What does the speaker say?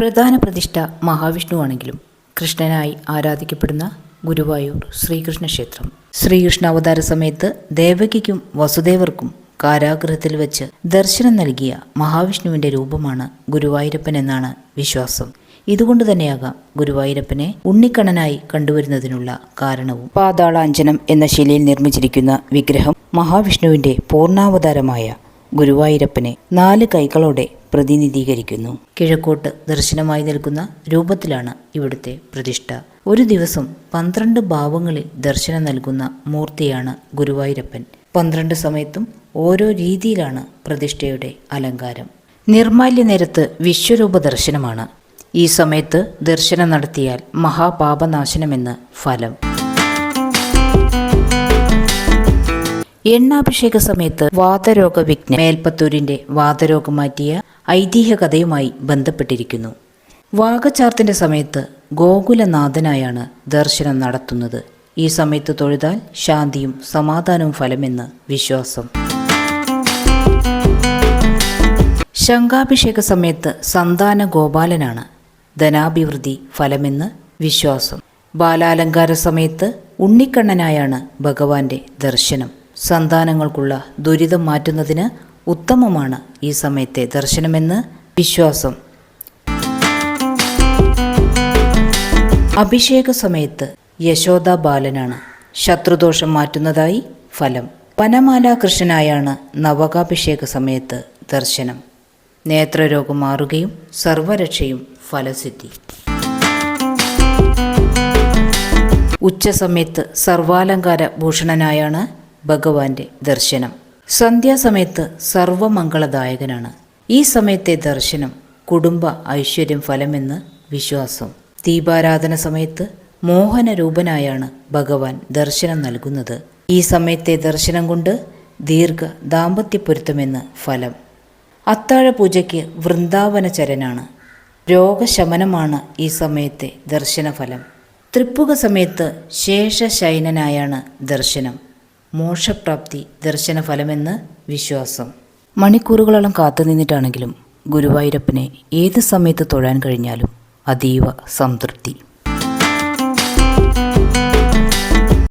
പ്രധാന പ്രതിഷ്ഠ മഹാവിഷ്ണുവാണെങ്കിലും കൃഷ്ണനായി ആരാധിക്കപ്പെടുന്ന ഗുരുവായൂർ ശ്രീകൃഷ്ണ ക്ഷേത്രം ശ്രീകൃഷ്ണ അവതാര സമയത്ത് ദേവകിക്കും വസുദേവർക്കും കാരാഗ്രഹത്തിൽ വെച്ച് ദർശനം നൽകിയ മഹാവിഷ്ണുവിന്റെ രൂപമാണ് ഗുരുവായൂരപ്പൻ എന്നാണ് വിശ്വാസം. ഇതുകൊണ്ട് തന്നെയാകാം ഗുരുവായൂരപ്പനെ ഉണ്ണിക്കണ്ണനായി കണ്ടുവരുന്നതിനുള്ള കാരണവും. പാതാളാഞ്ചനം എന്ന ശിലയിൽ നിർമ്മിച്ചിരിക്കുന്ന വിഗ്രഹം മഹാവിഷ്ണുവിന്റെ പൂർണാവതാരമായ ഗുരുവായൂരപ്പനെ നാല് കൈകളോടെ പ്രതിനിധീകരിക്കുന്നു. കിഴക്കോട്ട് ദർശനമായി നിൽക്കുന്ന രൂപത്തിലാണ് ഇവിടുത്തെ പ്രതിഷ്ഠ. ഒരു ദിവസം പന്ത്രണ്ട് ഭാവങ്ങളിൽ ദർശനം നൽകുന്ന മൂർത്തിയാണ് ഗുരുവായൂരപ്പൻ. പന്ത്രണ്ട് സമയത്തും ഓരോ രീതിയിലാണ് പ്രതിഷ്ഠയുടെ അലങ്കാരം. നിർമാല്യ നേരത്ത് വിശ്വരൂപ ദർശനമാണ്. ഈ സമയത്ത് ദർശനം നടത്തിയാൽ മഹാപാപനാശനമെന്ന് ഫലം. എണ്ണാഭിഷേക സമയത്ത് വാതരോഗ വിജ്ഞ മേൽപ്പത്തൂരിന്റെ വാതരോഗം മാറ്റിയ ഐതിഹ്യകഥയുമായി ബന്ധപ്പെട്ടിരിക്കുന്നു. വാഗചാർത്തിന്റെ സമയത്ത് ഗോകുലനാഥനായാണ് ദർശനം നടത്തുന്നത്. ഈ സമയത്ത് തൊഴുതാൽ ശാന്തിയും സമാധാനവും ഫലമെന്ന് വിശ്വാസം. ശങ്കാഭിഷേക സമയത്ത് സന്താന ഗോപാലനാണ് ധനാഭിവൃദ്ധി ഫലമെന്ന് വിശ്വാസം. ബാലാലങ്കാര സമയത്ത് ഉണ്ണിക്കണ്ണനായാണ് ഭഗവാന്റെ ദർശനം. സന്താനങ്ങൾക്കുള്ള ദുരിതം മാറ്റുന്നതിന് ഉത്തമമാണ് ഈ സമയത്തെ ദർശനമെന്ന് വിശ്വാസം. അഭിഷേക സമയത്ത് യശോദ ബാലനാണ് ശത്രുദോഷം മാറ്റുന്നതായി ഫലം. പനമാല കൃഷ്ണനായാണ് നവകാഭിഷേക സമയത്ത് ദർശനം. നേത്രരോഗം മാറുകയും സർവരക്ഷയും ഫലസിദ്ധി. ഉച്ചസമയത്ത് സർവാലങ്കാര ഭൂഷണനായാണ് ഭഗവാന്റെ ദർശനം. സന്ധ്യാസമയത്ത് സർവമംഗളദായകനാണ്. ഈ സമയത്തെ ദർശനം കുടുംബ ഐശ്വര്യം ഫലമെന്ന് വിശ്വാസം. ദീപാരാധന സമയത്ത് മോഹനരൂപനായാണ് ഭഗവാൻ ദർശനം നൽകുന്നത്. ഈ സമയത്തെ ദർശനം കൊണ്ട് ദീർഘ ദാമ്പത്യപ്പൊരുത്തമെന്ന് ഫലം. അത്താഴ പൂജയ്ക്ക് വൃന്ദാവനചരനാണ്. രോഗശമനമാണ് ഈ സമയത്തെ ദർശനഫലം. തൃപ്പുക സമയത്ത് ശേഷശയനനായാണ് ദർശനം. മോക്ഷപ്രാപ്തി ദർശനഫലമെന്ന് വിശ്വാസം. മണിക്കൂറുകളോളം കാത്തുനിന്നിട്ടാണെങ്കിലും ഗുരുവായൂരപ്പനെ ഏത് സമയത്ത് തൊഴാൻ കഴിഞ്ഞാലും അതീവ സംതൃപ്തി.